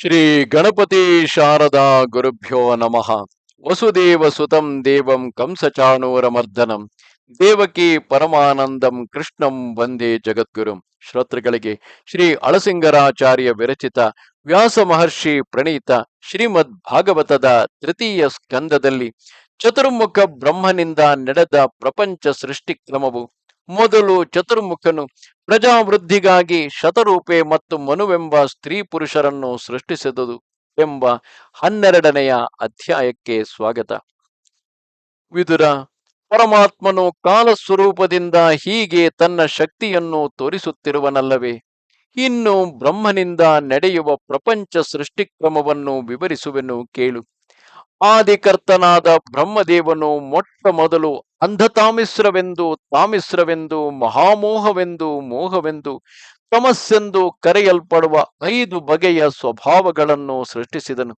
ಶ್ರೀ ಗಣಪತಿ ಶಾರದಾ ಗುರುಭ್ಯೋ ನಮಃ. ವಸುದೇವ ಸುತಂ ದೇವಂ ಕಂಸಚಾಣೂರಮರ್ದನಂ ದೇವಕಿ ಪರಮಾನಂದಂ ಕೃಷ್ಣಂ ವಂದೇ ಜಗದ್ಗುರುಂ. ಶ್ರೋತೃಗಳಿಗೆ ಶ್ರೀ ಅಳಸಿಂಗರಾಚಾರ್ಯ ವಿರಚಿತ ವ್ಯಾಸ ಮಹರ್ಷಿ ಪ್ರಣೀತ ಶ್ರೀಮದ್ ಭಾಗವತದ ತೃತೀಯ ಸ್ಕಂದದಲ್ಲಿ ಚತುರ್ಮುಖ ಬ್ರಹ್ಮನಿಂದ ನಡೆದ ಪ್ರಪಂಚ ಸೃಷ್ಟಿಕ್ರಮವು ಮೊದಲು ಚತುರ್ಮುಖನು ಪ್ರಜಾವೃದ್ಧಿಗಾಗಿ ಶತರೂಪೆ ಮತ್ತು ಮನುವೆಂಬ ಸ್ತ್ರೀ ಪುರುಷರನ್ನು ಸೃಷ್ಟಿಸಿದುದು ಎಂಬ ಹನ್ನೆರಡನೆಯ ಅಧ್ಯಾಯಕ್ಕೆ ಸ್ವಾಗತ. ವಿದುರ, ಪರಮಾತ್ಮನು ಕಾಲ ಸ್ವರೂಪದಿಂದ ಹೀಗೆ ತನ್ನ ಶಕ್ತಿಯನ್ನು ತೋರಿಸುತ್ತಿರುವನಲ್ಲವೇ? ಇನ್ನು ಬ್ರಹ್ಮನಿಂದ ನಡೆಯುವ ಪ್ರಪಂಚ ಸೃಷ್ಟಿಕ್ರಮವನ್ನು ವಿವರಿಸುವೆನು ಕೇಳು. ಆದಿಕರ್ತನಾದ ಬ್ರಹ್ಮದೇವನು ಮೊಟ್ಟ ಮೊದಲು ಅಂಧತಾಮಿಸ್ರವೆಂದು, ತಾಮಿಸ್ರವೆಂದು, ಮಹಾಮೋಹವೆಂದು, ಮೋಹವೆಂದು, ತಮಸ್ಸೆಂದು ಕರೆಯಲ್ಪಡುವ ಐದು ಬಗೆಯ ಸ್ವಭಾವಗಳನ್ನು ಸೃಷ್ಟಿಸಿದನು.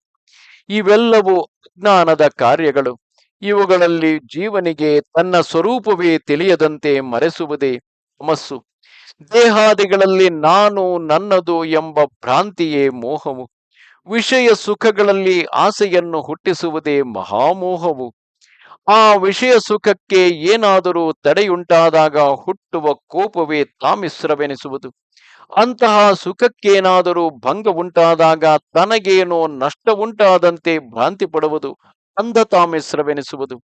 ಇವೆಲ್ಲವೂ ಅಜ್ಞಾನದ ಕಾರ್ಯಗಳು. ಇವುಗಳಲ್ಲಿ ಜೀವನಿಗೆ ತನ್ನ ಸ್ವರೂಪವೇ ತಿಳಿಯದಂತೆ ಮರೆಸುವುದೇ ತಮಸ್ಸು. ದೇಹಾದಿಗಳಲ್ಲಿ ನಾನು ನನ್ನದು ಎಂಬ ಭ್ರಾಂತಿಯೇ ಮೋಹವು. ವಿಷಯ ಸುಖಗಳಲ್ಲಿ ಆಸೆಯನ್ನು ಹುಟ್ಟಿಸುವುದೇ ಮಹಾಮೋಹವು. ಆ ವಿಷಯ ಸುಖಕ್ಕೆ ಏನಾದರೂ ತಡೆಯುಂಟಾದಾಗ ಹುಟ್ಟುವ ಕೋಪವೇ ತಾಮಿಶ್ರವೆನಿಸುವುದು. ಅಂತಹ ಸುಖಕ್ಕೇನಾದರೂ ಭಂಗ ಉಂಟಾದಾಗ ತನಗೇನೋ ನಷ್ಟ ಉಂಟಾದಂತೆ ಭ್ರಾಂತಿ ಪಡುವುದು ಅಂಧತಾಮಿಸ್ರವೆನಿಸುವುದು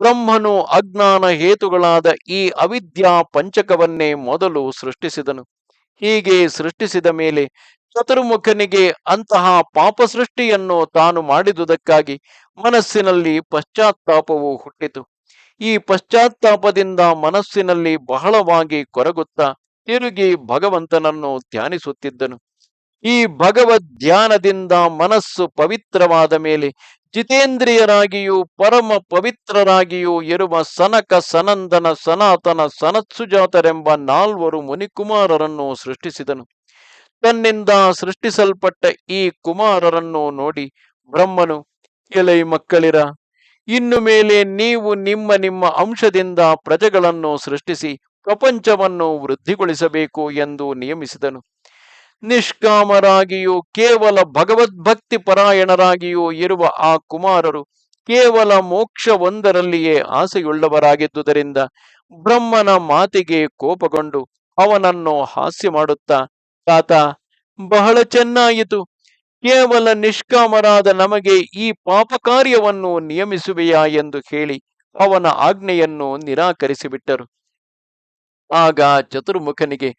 ಬ್ರಹ್ಮನು ಅಜ್ಞಾನ ಹೇತುಗಳಾದ ಈ ಅವಿದ್ಯಾ ಪಂಚಕವನ್ನೇ ಮೊದಲು ಸೃಷ್ಟಿಸಿದನು. ಹೀಗೆ ಸೃಷ್ಟಿಸಿದ ಮೇಲೆ ಚತುರ್ಮುಖನಿಗೆ ಅಂತಹ ಪಾಪ ಸೃಷ್ಟಿಯನ್ನು ತಾನು ಮಾಡಿದುದಕ್ಕಾಗಿ ಮನಸ್ಸಿನಲ್ಲಿ ಪಶ್ಚಾತ್ತಾಪವು ಹುಟ್ಟಿತು. ಈ ಪಶ್ಚಾತ್ತಾಪದಿಂದ ಮನಸ್ಸಿನಲ್ಲಿ ಬಹಳವಾಗಿ ಕೊರಗುತ್ತಾ ತಿರುಗಿ ಭಗವಂತನನ್ನು ಧ್ಯಾನಿಸುತ್ತಿದ್ದನು. ಈ ಭಗವದ್ ಧ್ಯಾನದಿಂದ ಮನಸ್ಸು ಪವಿತ್ರವಾದ ಮೇಲೆ ಜಿತೇಂದ್ರಿಯರಾಗಿಯೂ ಪರಮ ಪವಿತ್ರರಾಗಿಯೂ ಇರುವ ಸನಕ ಸನಂದನ ಸನಾತನ ಸನತ್ಸುಜಾತರೆಂಬ ನಾಲ್ವರು ಮುನಿಕುಮಾರರನ್ನು ಸೃಷ್ಟಿಸಿದನು. ತನ್ನಿಂದ ಸೃಷ್ಟಿಸಲ್ಪಟ್ಟ ಈ ಕುಮಾರರನ್ನು ನೋಡಿ ಬ್ರಹ್ಮನು ಎಲೈ ಮಕ್ಕಳಿರ, ಇನ್ನು ಮೇಲೆ ನೀವು ನಿಮ್ಮ ನಿಮ್ಮ ಅಂಶದಿಂದ ಪ್ರಜೆಗಳನ್ನು ಸೃಷ್ಟಿಸಿ ಪ್ರಪಂಚವನ್ನು ವೃದ್ಧಿಗೊಳಿಸಬೇಕು ಎಂದು ನಿಯಮಿಸಿದನು. ನಿಷ್ಕಾಮರಾಗಿಯೂ ಕೇವಲ ಭಗವದ್ಭಕ್ತಿ ಪರಾಯಣರಾಗಿಯೂ ಇರುವ ಆ ಕುಮಾರರು ಕೇವಲ ಮೋಕ್ಷವೊಂದರಲ್ಲಿಯೇ ಆಸೆಯುಳ್ಳವರಾಗಿದ್ದುದರಿಂದ ಬ್ರಹ್ಮನ ಮಾತಿಗೆ ಕೋಪಗೊಂಡು ಅವನನ್ನು ಹಾಸ್ಯ ಮಾಡುತ್ತಾ ತಾತ, ಬಹಳ ಚೆನ್ನಾಯಿತು. ಕೇವಲ ನಿಷ್ಕಾಮರಾದ ನಮಗೆ ಈ ಪಾಪ ಕಾರ್ಯವನ್ನು ನಿಯಮಿಸುವೆಯಾ ಎಂದು ಹೇಳಿ ಅವನ ಆಜ್ಞೆಯನ್ನು ನಿರಾಕರಿಸಿಬಿಟ್ಟರು. ಆಗ ಚತುರ್ಮುಖನಿಗೆ,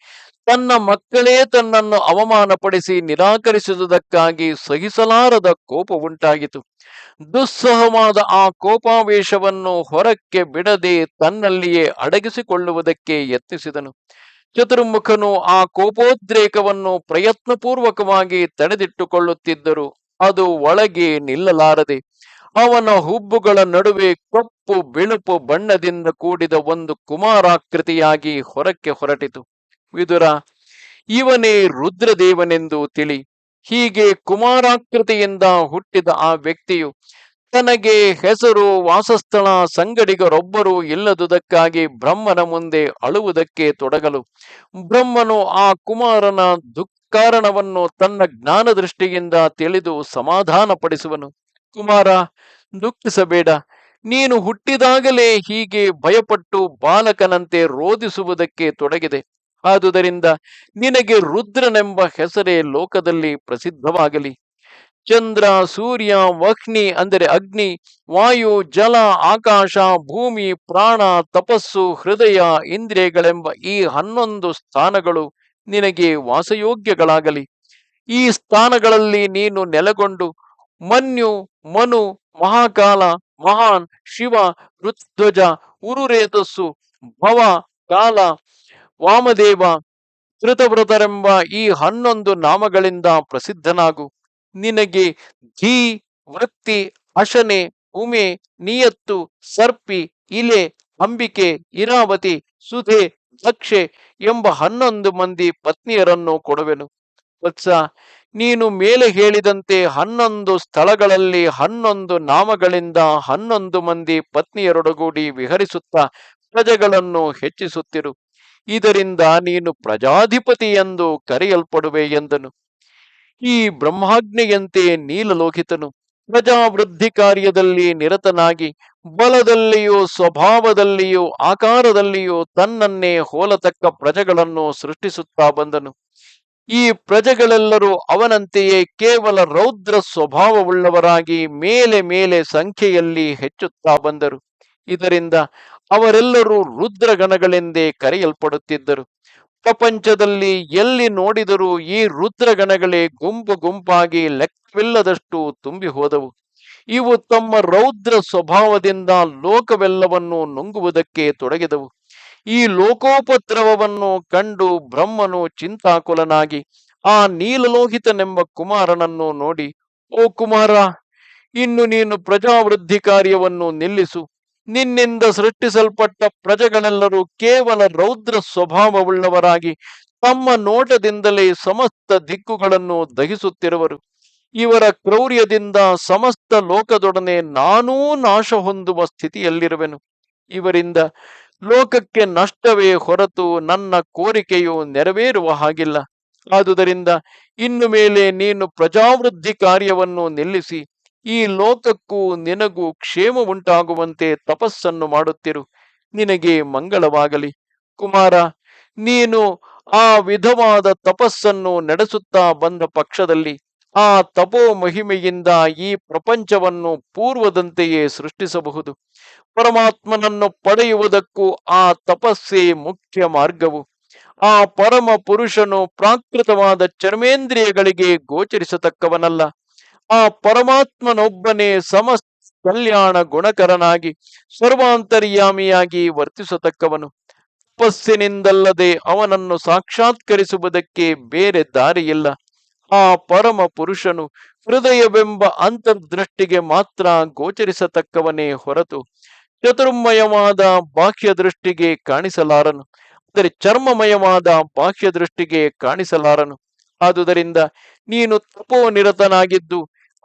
ತನ್ನ ಮಕ್ಕಳೇ ತನ್ನನ್ನು ಅವಮಾನಪಡಿಸಿ ನಿರಾಕರಿಸಿದುದಕ್ಕಾಗಿ ಸಹಿಸಲಾರದ ಕೋಪ ಉಂಟಾಗಿತು ದುಸ್ಸಹವಾದ ಆ ಕೋಪಾವೇಶವನ್ನು ಹೊರಕ್ಕೆ ಬಿಡದೆ ತನ್ನಲ್ಲಿಯೇ ಅಡಗಿಸಿಕೊಳ್ಳುವುದಕ್ಕೆ ಯತ್ನಿಸಿದನು. ಚತುರ್ಮುಖನು ಆ ಕೋಪೋದ್ರೇಕವನ್ನು ಪ್ರಯತ್ನಪೂರ್ವಕವಾಗಿ ತಡೆದಿಟ್ಟುಕೊಳ್ಳುತ್ತಿದ್ದರು. ಅದು ಒಳಗೆ ನಿಲ್ಲಲಾರದೆ, ಅವನ ಹುಬ್ಬುಗಳ ನಡುವೆ ಕಪ್ಪು ಬಿಳುಪು ಬಣ್ಣದಿಂದ ಕೂಡಿದ ಒಂದು ಕುಮಾರಾಕೃತಿಯಾಗಿ ಹೊರಕ್ಕೆ ಹೊರಟಿತು. ವಿದುರ, ಇವನೇ ರುದ್ರದೇವನೆಂದು ತಿಳಿ. ಹೀಗೆ ಕುಮಾರಾಕೃತಿಯಿಂದ ಹುಟ್ಟಿದ ಆ ವ್ಯಕ್ತಿಯು ತನಗೆ ಹೆಸರು, ವಾಸಸ್ಥಳ, ಸಂಗಡಿಗರೊಬ್ಬರು ಇಲ್ಲದುದಕ್ಕಾಗಿ ಬ್ರಹ್ಮನ ಮುಂದೆ ಅಳುವುದಕ್ಕೆ ತೊಡಗಲು. ಬ್ರಹ್ಮನು ಆ ಕುಮಾರನ ದುಃಖಾರಣವನ್ನು ತನ್ನ ಜ್ಞಾನ ದೃಷ್ಟಿಯಿಂದ ತಿಳಿದು ಸಮಾಧಾನಪಡಿಸುವನು. ಕುಮಾರ, ದುಃಖಿಸಬೇಡ. ನೀನು ಹುಟ್ಟಿದಾಗಲೇ ಹೀಗೆ ಭಯಪಟ್ಟು ಬಾಲಕನಂತೆ ರೋಧಿಸುವುದಕ್ಕೆ ತೊಡಗಿದೆ. ಆದುದರಿಂದ ನಿನಗೆ ರುದ್ರನೆಂಬ ಹೆಸರೇ ಲೋಕದಲ್ಲಿ ಪ್ರಸಿದ್ಧವಾಗಲಿ. ಚಂದ್ರ, ಸೂರ್ಯ ವಹ್ನಿ ಅಂದರೆ ಅಗ್ನಿ, ವಾಯು, ಜಲ, ಆಕಾಶ, ಭೂಮಿ, ಪ್ರಾಣ, ತಪಸ್ಸು, ಹೃದಯ, ಇಂದ್ರಿಯಗಳೆಂಬ ಈ ಹನ್ನೊಂದು ಸ್ಥಾನಗಳು ನಿನಗೆ ವಾಸಯೋಗ್ಯಗಳಾಗಲಿ. ಈ ಸ್ಥಾನಗಳಲ್ಲಿ ನೀನು ನೆಲೆಗೊಂಡು ಮನ್ಯು, ಮನು, ಮಹಾಕಾಲ, ಮಹಾನ್, ಶಿವ, ಋತ್ವಜ, ಉರುರೇತಸ್ಸು, ಭವ, ಕಾಲ, ವಾಮದೇವ, ಧೃತವ್ರತರೆಂಬ ಈ ಹನ್ನೊಂದು ನಾಮಗಳಿಂದ ಪ್ರಸಿದ್ಧನಾಗು. ನಿನಗೆ ಧೀ ವೃತ್ತಿ ಅಶನೆ ಉಮೆ, ನಿಯತ್ತು, ಸರ್ಪಿ, ಇಲೆ, ಅಂಬಿಕೆ, ಇರಾವತಿ, ಸುಧೆ, ದಕ್ಷೆ ಎಂಬ ಹನ್ನೊಂದು ಮಂದಿ ಪತ್ನಿಯರನ್ನು ಕೊಡುವೆನು. ವತ್ಸ, ನೀನು ಮೇಲೆ ಹೇಳಿದಂತೆ ಹನ್ನೊಂದು ಸ್ಥಳಗಳಲ್ಲಿ ಹನ್ನೊಂದು ನಾಮಗಳಿಂದ ಹನ್ನೊಂದು ಮಂದಿ ಪತ್ನಿಯರೊಡಗೂಡಿ ವಿಹರಿಸುತ್ತಾ ಪ್ರಜೆಗಳನ್ನು ಹೆಚ್ಚಿಸುತ್ತಿರು. ಇದರಿಂದ ನೀನು ಪ್ರಜಾಧಿಪತಿ ಎಂದು ಕರೆಯಲ್ಪಡುವೆ ಎಂದನು. ಈ ಬ್ರಹ್ಮಾಜ್ಞೆಯಂತೆ ನೀಲಲೋಹಿತನು ಪ್ರಜಾವೃದ್ಧಿ ಕಾರ್ಯದಲ್ಲಿ ನಿರತನಾಗಿ, ಬಲದಲ್ಲಿಯೋ ಸ್ವಭಾವದಲ್ಲಿಯೋ ಆಕಾರದಲ್ಲಿಯೋ ತನ್ನನ್ನೇ ಹೋಲತಕ್ಕ ಪ್ರಜೆಗಳನ್ನು ಸೃಷ್ಟಿಸುತ್ತಾ ಬಂದನು. ಈ ಪ್ರಜೆಗಳೆಲ್ಲರೂ ಅವನಂತೆಯೇ ಕೇವಲ ರೌದ್ರ ಸ್ವಭಾವವುಳ್ಳವರಾಗಿ ಮೇಲೆ ಮೇಲೆ ಸಂಖ್ಯೆಯಲ್ಲಿ ಹೆಚ್ಚುತ್ತಾ ಬಂದರು. ಇದರಿಂದ ಅವರೆಲ್ಲರೂ ರುದ್ರಗಣಗಳೆಂದೇ ಕರೆಯಲ್ಪಡುತ್ತಿದ್ದರು. ಪ್ರಪಂಚದಲ್ಲಿ ಎಲ್ಲಿ ನೋಡಿದರೂ ಈ ರುದ್ರಗಣಗಳೇ ಗುಂಪು ಗುಂಪಾಗಿ ಲೆಕ್ಕವಿಲ್ಲದಷ್ಟು ತುಂಬಿ ಹೋದವು. ಇವು ತಮ್ಮ ರೌದ್ರ ಸ್ವಭಾವದಿಂದ ಲೋಕವೆಲ್ಲವನ್ನು ನುಂಗುವುದಕ್ಕೆ ತೊಡಗಿದವು. ಈ ಲೋಕೋಪದ್ರವವನ್ನು ಕಂಡು ಬ್ರಹ್ಮನು ಚಿಂತಾಕುಲನಾಗಿ, ಆ ನೀಲಲೋಹಿತನೆಂಬ ಕುಮಾರನನ್ನು ನೋಡಿ, ಓ ಕುಮಾರ, ಇನ್ನು ನೀನು ಪ್ರಜಾವೃದ್ಧಿ ಕಾರ್ಯವನ್ನು ನಿಲ್ಲಿಸು. ನಿನ್ನಿಂದ ಸೃಷ್ಟಿಸಲ್ಪಟ್ಟ ಪ್ರಜೆಗಳೆಲ್ಲರೂ ಕೇವಲ ರೌದ್ರ ಸ್ವಭಾವವುಳ್ಳವರಾಗಿ ತಮ್ಮ ನೋಟದಿಂದಲೇ ಸಮಸ್ತ ದಿಕ್ಕುಗಳನ್ನು ದಹಿಸುತ್ತಿರುವರು. ಇವರ ಕ್ರೌರ್ಯದಿಂದ ಸಮಸ್ತ ಲೋಕದೊಡನೆ ನಾನೂ ನಾಶ ಹೊಂದುವ ಸ್ಥಿತಿಯಲ್ಲಿರುವೆನು. ಇವರಿಂದ ಲೋಕಕ್ಕೆ ನಷ್ಟವೇ ಹೊರತು ನನ್ನ ಕೋರಿಕೆಯು ನೆರವೇರುವ ಹಾಗಿಲ್ಲ. ಆದುದರಿಂದ ಇನ್ನು ಮೇಲೆ ನೀನು ಪ್ರಜಾವೃದ್ಧಿ ಕಾರ್ಯವನ್ನು ನಿಲ್ಲಿಸಿ ಈ ಲೋಕಕ್ಕೂ ನಿನಗೂ ಕ್ಷೇಮ ಉಂಟಾಗುವಂತೆ ತಪಸ್ಸನ್ನು ಮಾಡುತ್ತಿರು. ನಿನಗೆ ಮಂಗಳವಾಗಲಿ. ಕುಮಾರ, ನೀನು ಆ ವಿಧವಾದ ತಪಸ್ಸನ್ನು ನಡೆಸುತ್ತಾ ಬಂದ ಪಕ್ಷದಲ್ಲಿ ಆ ತಪೋ ಮಹಿಮೆಯಿಂದ ಈ ಪ್ರಪಂಚವನ್ನು ಪೂರ್ವದಂತೆಯೇ ಸೃಷ್ಟಿಸಬಹುದು. ಪರಮಾತ್ಮನನ್ನು ಪಡೆಯುವುದಕ್ಕೂ ಆ ತಪಸ್ಸೇ ಮುಖ್ಯ ಮಾರ್ಗವು. ಆ ಪರಮ ಪುರುಷನು ಪ್ರಾಕೃತವಾದ ಚರ್ಮೇಂದ್ರಿಯಗಳಿಗೆ ಗೋಚರಿಸತಕ್ಕವನಲ್ಲ. ಆ ಪರಮಾತ್ಮನೊಬ್ಬನೇ ಸಮಸ್ತ ಕಲ್ಯಾಣ ಗುಣಕರನಾಗಿ, ಸರ್ವಾಂತರ್ಯಾಮಿಯಾಗಿ ವರ್ತಿಸತಕ್ಕವನು. ತಪಸ್ಸಿನಿಂದಲ್ಲದೆ ಅವನನ್ನು ಸಾಕ್ಷಾತ್ಕರಿಸುವುದಕ್ಕೆ ಬೇರೆ ದಾರಿಯಿಲ್ಲ. ಆ ಪರಮ ಪುರುಷನು ಹೃದಯವೆಂಬ ಅಂತರ್ದೃಷ್ಟಿಗೆ ಮಾತ್ರ ಗೋಚರಿಸತಕ್ಕವನೇ ಹೊರತು ಚತುರ್ಮಯವಾದ ಬಾಹ್ಯ ದೃಷ್ಟಿಗೆ ಕಾಣಿಸಲಾರನು. ಅಂದರೆ ಚರ್ಮಮಯವಾದ ಬಾಹ್ಯ ದೃಷ್ಟಿಗೆ ಕಾಣಿಸಲಾರನು. ಆದುದರಿಂದ ನೀನು ತಪೋನಿರತನಾಗಿದ್ದು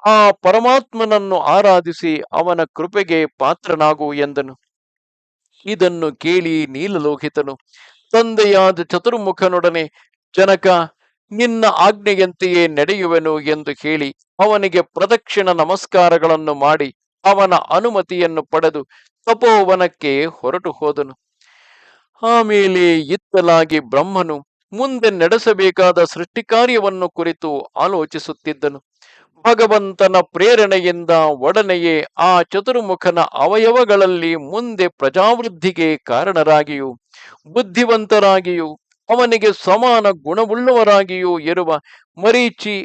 ಆ ಪರಮಾತ್ಮನನ್ನು ಆರಾಧಿಸಿ ಅವನ ಕೃಪೆಗೆ ಪಾತ್ರನಾಗು ಎಂದನು. ಇದನ್ನು ಕೇಳಿ ನೀಲಲೋಹಿತನು, ತಂದೆಯಾದ ಚತುರ್ಮುಖನೊಡನೆ ಜನಕ, ನಿನ್ನ ಆಜ್ಞೆಯಂತೆಯೇ ನಡೆಯುವೆನು ಎಂದು ಹೇಳಿ ಅವನಿಗೆ ಪ್ರದಕ್ಷಿಣ ನಮಸ್ಕಾರಗಳನ್ನು ಮಾಡಿ ಅವನ ಅನುಮತಿಯನ್ನು ಪಡೆದು ತಪೋವನಕ್ಕೆ ಹೊರಟು ಹೋದನು. ಆಮೇಲೆ ಇತ್ತಲಾಗಿ ಬ್ರಹ್ಮನು ಮುಂದೆ ನಡೆಸಬೇಕಾದ ಸೃಷ್ಟಿಕಾರ್ಯವನ್ನು ಕುರಿತು ಆಲೋಚಿಸುತ್ತಿದ್ದನು. ಭಗವಂತನ ಪ್ರೇರಣೆಯಿಂದ ಒಡನೆಯೇ ಆ ಚತುರ್ಮುಖನ ಅವಯವಗಳಲ್ಲಿ ಮುಂದೆ ಪ್ರಜಾವೃದ್ಧಿಗೆ ಕಾರಣರಾಗಿಯೂ, ಬುದ್ಧಿವಂತರಾಗಿಯೂ, ಅವನಿಗೆ ಸಮಾನ ಗುಣವುಳ್ಳವರಾಗಿಯೂ ಇರುವ ಮರೀಚಿ,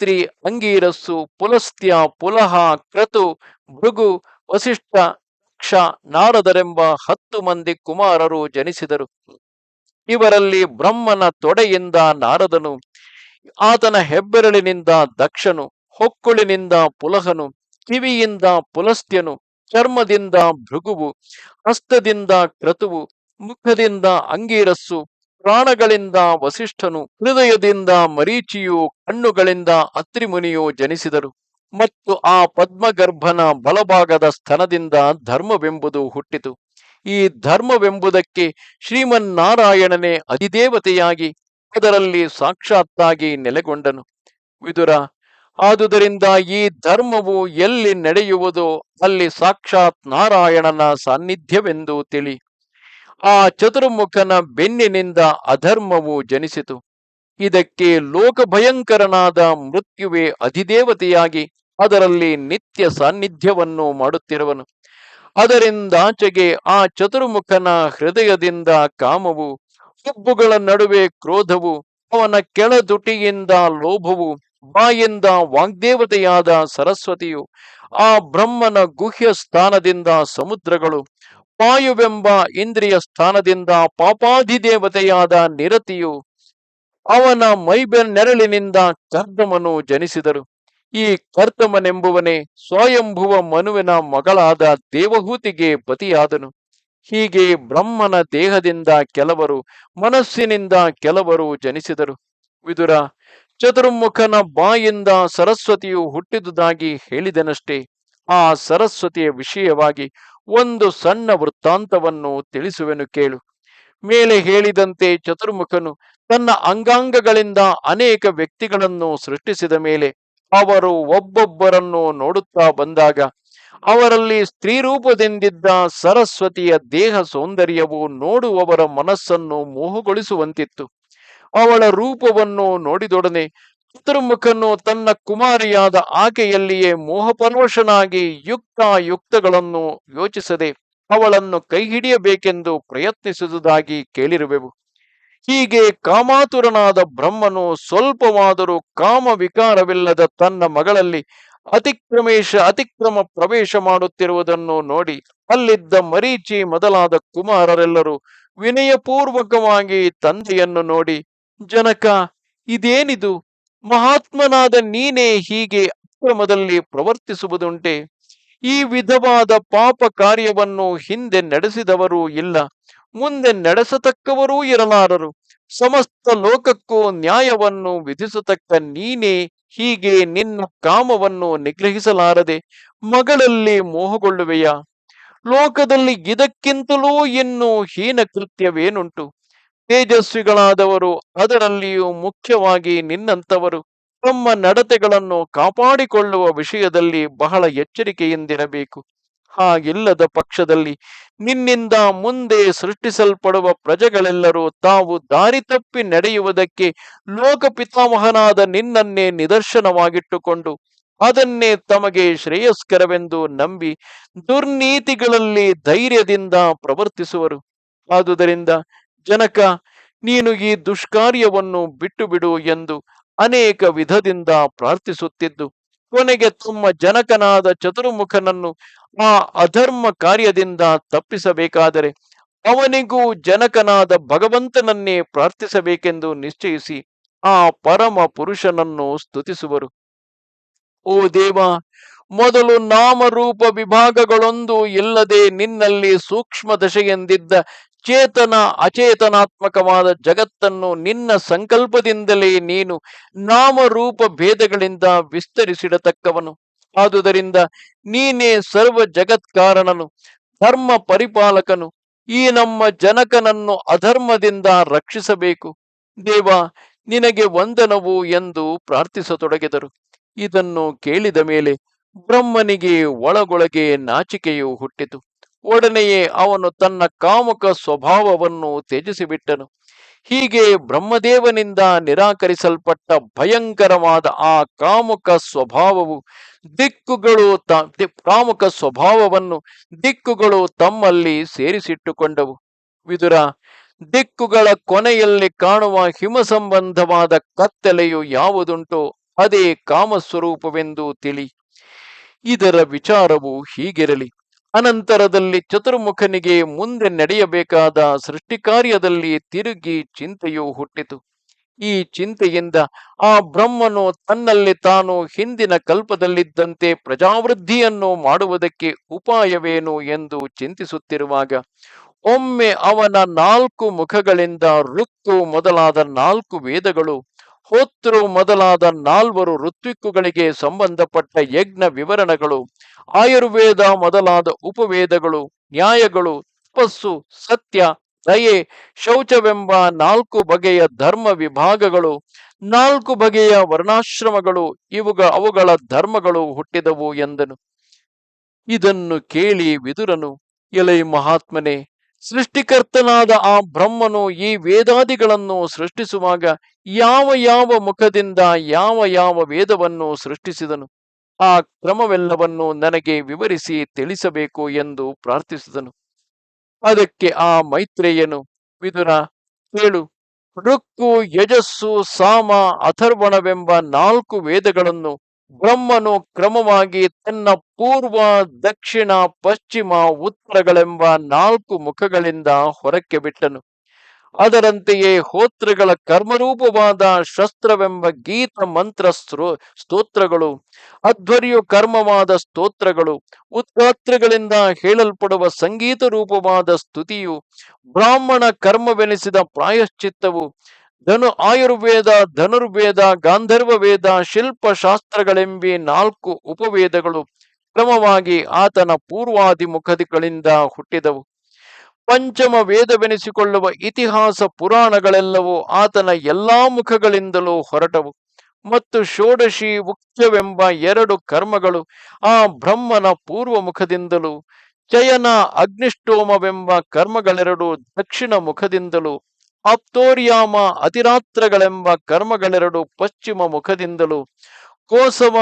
ತ್ರಿ ಅಂಗೀರಸ್ಸು, ಪುಲಸ್ತ್ಯ, ಪುಲಹ, ಕ್ರತು, ಭೃಗು, ವಸಿಷ್ಠ, ಕ್ಷ, ನಾರದರೆಂಬ ಹತ್ತು ಮಂದಿ ಕುಮಾರರು ಜನಿಸಿದರು. ಇವರಲ್ಲಿ ಬ್ರಹ್ಮನ ತೊಡೆಯಿಂದ ನಾರದನು, ಆತನ ಹೆಬ್ಬೆರಳಿನಿಂದ ದಕ್ಷನು ಹೊಕ್ಕುಳಿನಿಂದ ಪುಲಹನು, ಕಿವಿಯಿಂದ ಪುಲಸ್ತ್ಯನು, ಚರ್ಮದಿಂದ ಭೃಗುವು, ಹಸ್ತದಿಂದ ಕ್ರತುವು, ಮುಖದಿಂದ ಅಂಗೀರಸ್ಸು, ಪ್ರಾಣಗಳಿಂದ ವಸಿಷ್ಠನು, ಹೃದಯದಿಂದ ಮರೀಚಿಯು, ಕಣ್ಣುಗಳಿಂದ ಅತ್ರಿಮುನಿಯು ಜನಿಸಿದರು. ಮತ್ತು ಆ ಪದ್ಮಗರ್ಭನ ಬಲಭಾಗದ ಸ್ತನದಿಂದ ಧರ್ಮವೆಂಬುದು ಹುಟ್ಟಿತು. ಈ ಧರ್ಮವೆಂಬುದಕ್ಕೆ ಶ್ರೀಮನ್ನಾರಾಯಣನೇ ಅಧಿದೇವತೆಯಾಗಿ, ಅದರಲ್ಲಿ ಸಾಕ್ಷಾತ್ತಾಗಿ ನೆಲೆಗೊಂಡನು. ವಿದುರ ಆದುದರಿಂದ ಈ ಧರ್ಮವು ಎಲ್ಲಿ ನಡೆಯುವುದೋ ಅಲ್ಲಿ ಸಾಕ್ಷಾತ್ ನಾರಾಯಣನ ಸಾನ್ನಿಧ್ಯವೆಂದು ತಿಳಿ. ಆ ಚತುರ್ಮುಖನ ಬೆನ್ನಿನಿಂದ ಅಧರ್ಮವು ಜನಿಸಿತು. ಇದಕ್ಕೆ ಲೋಕಭಯಂಕರನಾದ ಮೃತ್ಯುವೆ ಅಧಿದೇವತೆಯಾಗಿ ಅದರಲ್ಲಿ ನಿತ್ಯ ಸಾನ್ನಿಧ್ಯವನ್ನು ಮಾಡುತ್ತಿರುವನು. ಅದರಿಂದಾಚೆಗೆ ಆ ಚತುರ್ಮುಖನ ಹೃದಯದಿಂದ ಕಾಮವು, ಹುಬ್ಬುಗಳ ನಡುವೆ ಕ್ರೋಧವು, ಅವನ ಕೆಳದುಟಿಯಿಂದ ಲೋಭವು ಬಾಯಿಂದ ವಾಗ್ದೇವತೆಯಾದ ಸರಸ್ವತಿಯು ಆ ಬ್ರಹ್ಮನ ಗುಹ್ಯ ಸ್ಥಾನದಿಂದ ಸಮುದ್ರಗಳು, ಪಾಯುವೆಂಬ ಇಂದ್ರಿಯ ಸ್ಥಾನದಿಂದ ಪಾಪಾಧಿದೇವತೆಯಾದ ನಿರತಿಯು ಅವನ ಮೈಬೆ ನೆರಳಿನಿಂದ ಕರ್ದಮನು ಜನಿಸಿದರು. ಈ ಕರ್ತಮನೆಂಬುವನೇ ಸ್ವಯಂಭುವ ಮನುವಿನ ಮಗಳಾದ ದೇವಹೂತಿಗೆ ಪತಿಯಾದನು. ಹೀಗೆ ಬ್ರಹ್ಮನ ದೇಹದಿಂದ ಕೆಲವರು, ಮನಸ್ಸಿನಿಂದ ಕೆಲವರು ಜನಿಸಿದರು. ವಿದುರ ಚತುರ್ಮುಖನ ಬಾಯಿಂದ ಸರಸ್ವತಿಯು ಹುಟ್ಟಿದುದಾಗಿ ಹೇಳಿದನಷ್ಟೇ, ಆ ಸರಸ್ವತಿಯ ವಿಷಯವಾಗಿ ಒಂದು ಸಣ್ಣ ವೃತ್ತಾಂತವನ್ನು ತಿಳಿಸುವೆನು ಕೇಳು. ಮೇಲೆ ಹೇಳಿದಂತೆ ಚತುರ್ಮುಖನು ತನ್ನ ಅಂಗಾಂಗಗಳಿಂದ ಅನೇಕ ವ್ಯಕ್ತಿಗಳನ್ನು ಸೃಷ್ಟಿಸಿದ ಮೇಲೆ ಅವರು ಒಬ್ಬೊಬ್ಬರನ್ನು ನೋಡುತ್ತಾ ಬಂದಾಗ ಅವರಲ್ಲಿ ಸ್ತ್ರೀರೂಪದಿಂದಿದ್ದ ಸರಸ್ವತಿಯ ದೇಹ ಸೌಂದರ್ಯವು ನೋಡುವವರ ಮನಸ್ಸನ್ನು ಮೋಹಗೊಳಿಸುವಂತಿತ್ತು. ಅವಳ ರೂಪವನ್ನು ನೋಡಿದೊಡನೆ ಚತುರ್ಮುಖನು ತನ್ನ ಕುಮಾರಿಯಾದ ಆಕೆಯಲ್ಲಿಯೇ ಮೋಹಪರ್ವಶನಾಗಿ ಯುಕ್ತ ಯುಕ್ತಗಳನ್ನು ಯೋಚಿಸದೆ ಅವಳನ್ನು ಕೈ ಹಿಡಿಯಬೇಕೆಂದು ಪ್ರಯತ್ನಿಸುವುದಾಗಿ ಕೇಳಿರುವೆವು. ಹೀಗೆ ಕಾಮಾತುರನಾದ ಬ್ರಹ್ಮನು ಸ್ವಲ್ಪವಾದರೂ ಕಾಮ ವಿಕಾರವಿಲ್ಲದ ತನ್ನ ಮಗಳಲ್ಲಿ ಅತಿಕ್ರಮೇಶ, ಅತಿಕ್ರಮ ಪ್ರವೇಶ ಮಾಡುತ್ತಿರುವುದನ್ನು ನೋಡಿ ಅಲ್ಲಿದ್ದ ಮರೀಚಿ ಮೊದಲಾದ ಕುಮಾರರೆಲ್ಲರೂ ವಿನಯಪೂರ್ವಕವಾಗಿ ತಂದೆಯನ್ನು ನೋಡಿ ಜನಕ, ಇದೇನಿದು? ಮಹಾತ್ಮನಾದ ನೀನೇ ಹೀಗೆ ಅಕ್ರಮದಲ್ಲಿ ಪ್ರವರ್ತಿಸುವುದುಂಟೆ. ಈ ವಿಧವಾದ ಪಾಪ ಕಾರ್ಯವನ್ನು ಹಿಂದೆ ನಡೆಸಿದವರೂ ಇಲ್ಲ. ಮುಂದೆ ನಡೆಸತಕ್ಕವರೂ ಇರಲಾರರು. ಸಮಸ್ತ ಲೋಕಕ್ಕೂ ನ್ಯಾಯವನ್ನು ವಿಧಿಸತಕ್ಕ ನೀನೇ ಹೀಗೆ ನಿನ್ನ ಕಾಮವನ್ನು ನಿಗ್ರಹಿಸಲಾರದೆ. ಮಗಳಲ್ಲಿ ಮೋಹಗೊಳ್ಳುವೆಯಾ? ಲೋಕದಲ್ಲಿ ಇದಕ್ಕಿಂತಲೂ ಇನ್ನು ಹೀನ ಕೃತ್ಯವೇನುಂಟು? ತೇಜಸ್ವಿಗಳಾದವರು, ಅದರಲ್ಲಿಯೂ ಮುಖ್ಯವಾಗಿ ನಿನ್ನಂತವರು ತಮ್ಮ ನಡತೆಗಳನ್ನು ಕಾಪಾಡಿಕೊಳ್ಳುವ ವಿಷಯದಲ್ಲಿ ಬಹಳ ಎಚ್ಚರಿಕೆಯಿಂದಿರಬೇಕು. ಹಾಗಿಲ್ಲದ ಪಕ್ಷದಲ್ಲಿ ನಿನ್ನಿಂದ ಮುಂದೆ ಸೃಷ್ಟಿಸಲ್ಪಡುವ ಪ್ರಜೆಗಳೆಲ್ಲರೂ ತಾವು ದಾರಿ ತಪ್ಪಿ ನಡೆಯುವುದಕ್ಕೆ ಲೋಕಪಿತಾಮಹನಾದ ನಿನ್ನನ್ನೇ ನಿದರ್ಶನವಾಗಿಟ್ಟುಕೊಂಡು ಅದನ್ನೇ ತಮಗೆ ಶ್ರೇಯಸ್ಕರವೆಂದು ನಂಬಿ ದುರ್ನೀತಿಗಳಲ್ಲಿ ಧೈರ್ಯದಿಂದ ಪ್ರವರ್ತಿಸುವರು. ಆದುದರಿಂದ ಜನಕ, ನೀನು ಈ ದುಷ್ಕಾರ್ಯವನ್ನು ಬಿಟ್ಟು ಬಿಡು ಎಂದು ಅನೇಕ ವಿಧದಿಂದ ಪ್ರಾರ್ಥಿಸುತ್ತಿದ್ದು, ಕೊನೆಗೆ ತಮ್ಮ ಜನಕನಾದ ಚತುರ್ಮುಖನನ್ನು ಆ ಅಧರ್ಮ ಕಾರ್ಯದಿಂದ ತಪ್ಪಿಸಬೇಕಾದರೆ ಅವನಿಗೂ ಜನಕನಾದ ಭಗವಂತನನ್ನೇ ಪ್ರಾರ್ಥಿಸಬೇಕೆಂದು ನಿಶ್ಚಯಿಸಿ ಆ ಪರಮ ಪುರುಷನನ್ನು ಸ್ತುತಿಸುವರು. ಓ ದೇವ, ಮೊದಲು ನಾಮರೂಪ ವಿಭಾಗಗಳೊಂದು ಇಲ್ಲದೆ ನಿನ್ನಲ್ಲಿ ಸೂಕ್ಷ್ಮ ದಶೆಯೆಂದಿದ್ದ ಚೇತನ ಅಚೇತನಾತ್ಮಕವಾದ ಜಗತ್ತನ್ನು ನಿನ್ನ ಸಂಕಲ್ಪದಿಂದಲೇ ನೀನು ನಾಮರೂಪ ಭೇದಗಳಿಂದ ವಿಸ್ತರಿಸಿಡತಕ್ಕವನು. ಆದುದರಿಂದ ನೀನೇ ಸರ್ವ ಜಗತ್ಕಾರಣನು, ಧರ್ಮ ಪರಿಪಾಲಕನು. ಈ ನಮ್ಮ ಜನಕನನ್ನು ಅಧರ್ಮದಿಂದ ರಕ್ಷಿಸಬೇಕು. ದೇವ, ನಿನಗೆ ವಂದನವು ಎಂದು ಪ್ರಾರ್ಥಿಸತೊಡಗಿದರು. ಇದನ್ನು ಕೇಳಿದ ಮೇಲೆ ಬ್ರಹ್ಮನಿಗೆ ಒಳಗೊಳಗೆ ನಾಚಿಕೆಯು ಹುಟ್ಟಿತು. ಒಡನೆಯೇ ಅವನು ತನ್ನ ಕಾಮುಕ ಸ್ವಭಾವವನ್ನು ತ್ಯಜಿಸಿಬಿಟ್ಟನು. ಹೀಗೆ ಬ್ರಹ್ಮದೇವನಿಂದ ನಿರಾಕರಿಸಲ್ಪಟ್ಟ ಭಯಂಕರವಾದ ಆ ಕಾಮುಕ ಸ್ವಭಾವವು ದಿಕ್ಕುಗಳು ತ ಕಾಮುಕ ಸ್ವಭಾವವನ್ನು ದಿಕ್ಕುಗಳು ತಮ್ಮಲ್ಲಿ ಸೇರಿಸಿಟ್ಟುಕೊಂಡವು. ವಿದುರ, ದಿಕ್ಕುಗಳ ಕೊನೆಯಲ್ಲಿ ಕಾಣುವ ಹಿಮ ಸಂಬಂಧವಾದ ಕತ್ತಲೆಯು ಯಾವುದುಂಟೋ ಅದೇ ಕಾಮಸ್ವರೂಪವೆಂದು ತಿಳಿ. ಇದರ ವಿಚಾರವು ಹೀಗಿರಲಿ. ಅನಂತರದಲ್ಲಿ ಚತುರ್ಮುಖನಿಗೆ ಮುಂದೆ ನಡೆಯಬೇಕಾದ ಸೃಷ್ಟಿಕಾರ್ಯದಲ್ಲಿ ತಿರುಗಿ ಚಿಂತೆಯು ಹುಟ್ಟಿತು. ಈ ಚಿಂತೆಯಿಂದ ಆ ಬ್ರಹ್ಮನು ತನ್ನಲ್ಲಿ ತಾನು ಹಿಂದಿನ ಕಲ್ಪದಲ್ಲಿದ್ದಂತೆ ಪ್ರಜಾವೃದ್ಧಿಯನ್ನು ಮಾಡುವುದಕ್ಕೆ ಉಪಾಯವೇನು ಎಂದು ಚಿಂತಿಸುತ್ತಿರುವಾಗ, ಒಮ್ಮೆ ಅವನ ನಾಲ್ಕು ಮುಖಗಳಿಂದ ಋಕ್ಕು ಮೊದಲಾದ ನಾಲ್ಕು ವೇದಗಳು ಹೋತೃ ಮೊದಲಾದ ನಾಲ್ವರು ಋತ್ವಿಕ್ಕುಗಳಿಗೆ ಸಂಬಂಧಪಟ್ಟ ಯಜ್ಞ ವಿವರಣಗಳು, ಆಯುರ್ವೇದ ಮೊದಲಾದ ಉಪವೇದಗಳು, ನ್ಯಾಯಗಳು, ತಪಸ್ಸು, ಸತ್ಯ, ದಯೆ, ಶೌಚವೆಂಬ ನಾಲ್ಕು ಬಗೆಯ ಧರ್ಮ ವಿಭಾಗಗಳು, ನಾಲ್ಕು ಬಗೆಯ ವರ್ಣಾಶ್ರಮಗಳು, ಇವುಗ ಅವುಗಳ ಧರ್ಮಗಳು ಹುಟ್ಟಿದವು ಎಂದನು. ಇದನ್ನು ಕೇಳಿ ವಿದುರನು, ಎಲೈ ಮಹಾತ್ಮನೇ ಸೃಷ್ಟಿಕರ್ತನಾದ ಆ ಬ್ರಹ್ಮನು ಈ ವೇದಾದಿಗಳನ್ನು ಸೃಷ್ಟಿಸುವಾಗ ಯಾವ ಯಾವ ಮುಖದಿಂದ ಯಾವ ಯಾವ ವೇದವನ್ನು ಸೃಷ್ಟಿಸಿದನು? ಆ ಕ್ರಮವೆಲ್ಲವನ್ನು ನನಗೆ ವಿವರಿಸಿ ತಿಳಿಸಬೇಕು ಎಂದು ಪ್ರಾರ್ಥಿಸಿದನು. ಅದಕ್ಕೆ ಆ ಮೈತ್ರೇಯನು, ವಿದುರ ಹೇಳು ಋಕ್ಕು, ಯಜಸ್ಸು, ಸಾಮ, ಅಥರ್ವಣವೆಂಬ ನಾಲ್ಕು ವೇದಗಳನ್ನು ಬ್ರಹ್ಮನು ಕ್ರಮವಾಗಿ ತನ್ನ ಪೂರ್ವ, ದಕ್ಷಿಣ, ಪಶ್ಚಿಮ, ಉತ್ತರಗಳೆಂಬ ನಾಲ್ಕು ಮುಖಗಳಿಂದ ಹೊರಕ್ಕೆ ಬಿಟ್ಟನು. ಅದರಂತೆಯೇ ಹೋತ್ರಗಳ ಕರ್ಮರೂಪವಾದ ಶಸ್ತ್ರವೆಂಬ ಗೀತ ಮಂತ್ರ ಸ್ತೋತ್ರಗಳು, ಅಧ್ವರ್ಯು ಕರ್ಮವಾದ ಸ್ತೋತ್ರಗಳು, ಉತ್ಪಾತ್ರಗಳಿಂದ ಹೇಳಲ್ಪಡುವ ಸಂಗೀತ ರೂಪವಾದ ಸ್ತುತಿಯು, ಬ್ರಾಹ್ಮಣ ಕರ್ಮವೆನಿಸಿದ ಪ್ರಾಯಶ್ಚಿತ್ತವು ಧನು ಆಯುರ್ವೇದ, ಧನುರ್ವೇದ, ಗಾಂಧರ್ವ ವೇದ, ಶಿಲ್ಪಶಾಸ್ತ್ರಗಳೆಂಬಿ ನಾಲ್ಕು ಉಪವೇದಗಳು ಕ್ರಮವಾಗಿ ಆತನ ಪೂರ್ವಾದಿ ಮುಖದಿಗಳಿಂದ ಹುಟ್ಟಿದವು. ಪಂಚಮ ವೇದವೆನಿಸಿಕೊಳ್ಳುವ ಇತಿಹಾಸ ಪುರಾಣಗಳೆಲ್ಲವೂ ಆತನ ಎಲ್ಲಾ ಮುಖಗಳಿಂದಲೂ ಹೊರಟವು. ಮತ್ತು ಷೋಡಶಿ ಮುಖ್ಯವೆಂಬ ಎರಡು ಕರ್ಮಗಳು ಆ ಬ್ರಹ್ಮನ ಪೂರ್ವ ಮುಖದಿಂದಲೂ ಚಯನ ಅಗ್ನಿಷ್ಟೋಮವೆಂಬ ಕರ್ಮಗಳೆರಡು ದಕ್ಷಿಣ ಮುಖದಿಂದಲೂ ಆಪ್ತೋರ್ಯಾಮ ಅತಿರಾತ್ರಗಳೆಂಬ ಕರ್ಮಗಳೆರಡು ಪಶ್ಚಿಮ ಮುಖದಿಂದಲೂ, ಕೋಸವ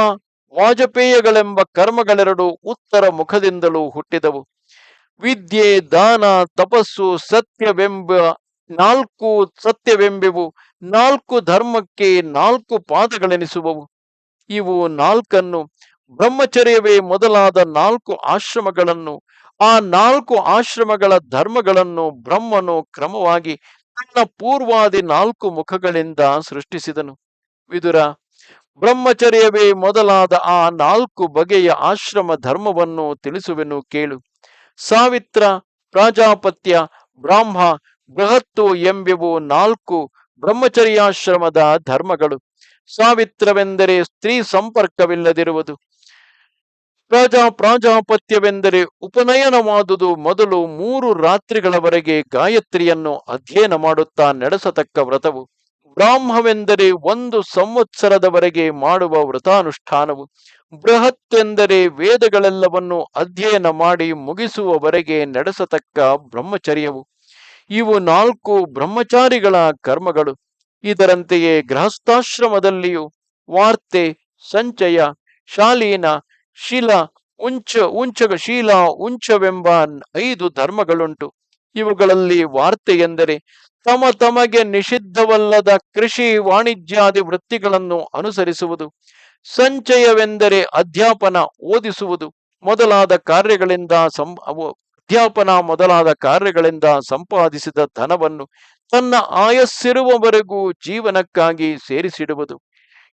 ವಾಜಪೇಯಗಳೆಂಬ ಕರ್ಮಗಳೆರಡು ಉತ್ತರ ಮುಖದಿಂದಲೂ ಹುಟ್ಟಿದವು. ವಿದ್ಯೆ, ದಾನ, ತಪಸ್ಸು ಸತ್ಯವೆಂಬ ನಾಲ್ಕು ಸತ್ಯವೆಂಬೆವು, ನಾಲ್ಕು ಧರ್ಮಕ್ಕೆ ನಾಲ್ಕು ಪಾದಗಳೆನಿಸುವವು. ಇವು ನಾಲ್ಕನ್ನು ಬ್ರಹ್ಮಚರ್ಯವೇ ಮೊದಲಾದ ನಾಲ್ಕು ಆಶ್ರಮಗಳನ್ನು, ಆ ನಾಲ್ಕು ಆಶ್ರಮಗಳ ಧರ್ಮಗಳನ್ನು ಬ್ರಹ್ಮನು ಕ್ರಮವಾಗಿ ತನ್ನ ಪೂರ್ವಾದಿ ನಾಲ್ಕು ಮುಖಗಳಿಂದ ಸೃಷ್ಟಿಸಿದನು. ವಿದುರ, ಬ್ರಹ್ಮಚರ್ಯವೇ ಮೊದಲಾದ ಆ ನಾಲ್ಕು ಬಗೆಯ ಆಶ್ರಮ ಧರ್ಮವನ್ನು ತಿಳಿಸುವೆನು ಕೇಳು. ಸಾವಿತ್ರ, ಪ್ರಾಜಾಪತ್ಯ, ಬ್ರಾಹ್ಮ, ಬೃಹತ್ತು ಎಂಬೆವು ನಾಲ್ಕು ಬ್ರಹ್ಮಚರ್ಯಾಶ್ರಮದ ಧರ್ಮಗಳು. ಸಾವಿತ್ರವೆಂದರೆ ಸ್ತ್ರೀ ಸಂಪರ್ಕವಿಲ್ಲದಿರುವುದು. ಪ್ರಾಜಾ ಪ್ರಾಜಾಪತ್ಯವೆಂದರೆ ಉಪನಯನವಾದುದು ಮೊದಲು ಮೂರು ರಾತ್ರಿಗಳವರೆಗೆ ಗಾಯತ್ರಿಯನ್ನು ಅಧ್ಯಯನ ಮಾಡುತ್ತಾ ನಡೆಸತಕ್ಕ ವ್ರತವು. ಬ್ರಾಹ್ಮವೆಂದರೆ ಒಂದು ಸಂವತ್ಸರದವರೆಗೆ ಮಾಡುವ ವ್ರತಾನುಷ್ಠಾನವು. ಬೃಹತ್ ಎಂದರೆ ವೇದಗಳೆಲ್ಲವನ್ನು ಅಧ್ಯಯನ ಮಾಡಿ ಮುಗಿಸುವವರೆಗೆ ನಡೆಸತಕ್ಕ ಬ್ರಹ್ಮಚರ್ಯವು. ಇವು ನಾಲ್ಕು ಬ್ರಹ್ಮಚಾರಿಗಳ ಕರ್ಮಗಳು. ಇದರಂತೆಯೇ ಗೃಹಸ್ಥಾಶ್ರಮದಲ್ಲಿಯೂ ವಾರ್ತೆ, ಸಂಚಯ, ಶಾಲೀನ ಶೀಲ, ಉಂಚ ಉಂಚ ಶೀಲ, ಉಂಚವೆಂಬ ಐದು ಧರ್ಮಗಳುಂಟು. ಇವುಗಳಲ್ಲಿ ವಾರ್ತೆ ಎಂದರೆ ತಮ ತಮಗೆ ನಿಷಿದ್ಧವಲ್ಲದ ಕೃಷಿ ವಾಣಿಜ್ಯಾದಿ ವೃತ್ತಿಗಳನ್ನು ಅನುಸರಿಸುವುದು. ಸಂಚಯವೆಂದರೆ ಅಧ್ಯಾಪನ ಓದಿಸುವುದು ಮೊದಲಾದ ಕಾರ್ಯಗಳಿಂದ ಸಂ ಅಧ್ಯಾಪನ ಮೊದಲಾದ ಕಾರ್ಯಗಳಿಂದ ಸಂಪಾದಿಸಿದ ಧನವನ್ನು ತನ್ನ ಆಯಸ್ಸಿರುವವರೆಗೂ ಜೀವನಕ್ಕಾಗಿ ಸೇರಿಸಿಡುವುದು.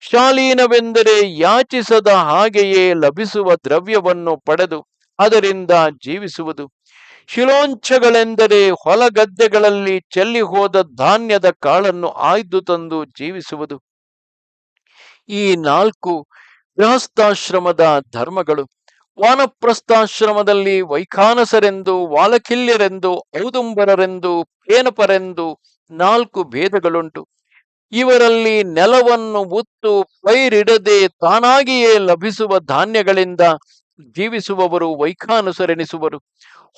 ಶಾಲೀನವೆಂದರೆ ಯಾಚಿಸದ ಹಾಗೆಯೇ ಲಭಿಸುವ ದ್ರವ್ಯವನ್ನು ಪಡೆದು ಅದರಿಂದ ಜೀವಿಸುವುದು. ಶಿಲೋಂಚಗಳೆಂದರೆ ಹೊಲಗದ್ದೆಗಳಲ್ಲಿ ಚೆಲ್ಲಿ ಹೋದ ಧಾನ್ಯದ ಕಾಳನ್ನು ಆಯ್ದು ತಂದು ಜೀವಿಸುವುದು. ಈ ನಾಲ್ಕು ಗೃಹಸ್ಥಾಶ್ರಮದ ಧರ್ಮಗಳು ವಾನಪ್ರಸ್ಥಾಶ್ರಮದಲ್ಲಿ ವೈಖಾನಸರೆಂದು ವಾಲಕಿಲ್ಯರೆಂದು ಔದುಂಬರರೆಂದು, ಪೇನಪರೆಂದು ನಾಲ್ಕು ಭೇದಗಳುಂಟು. ಇವರಲ್ಲಿ ನೆಲವನ್ನು ಉತ್ತು ಪೈರಿಡದೆ ತಾನಾಗಿಯೇ ಲಭಿಸುವ ಧಾನ್ಯಗಳಿಂದ ಜೀವಿಸುವವರು ವೈಖಾನುಸರಣಿಸುವರು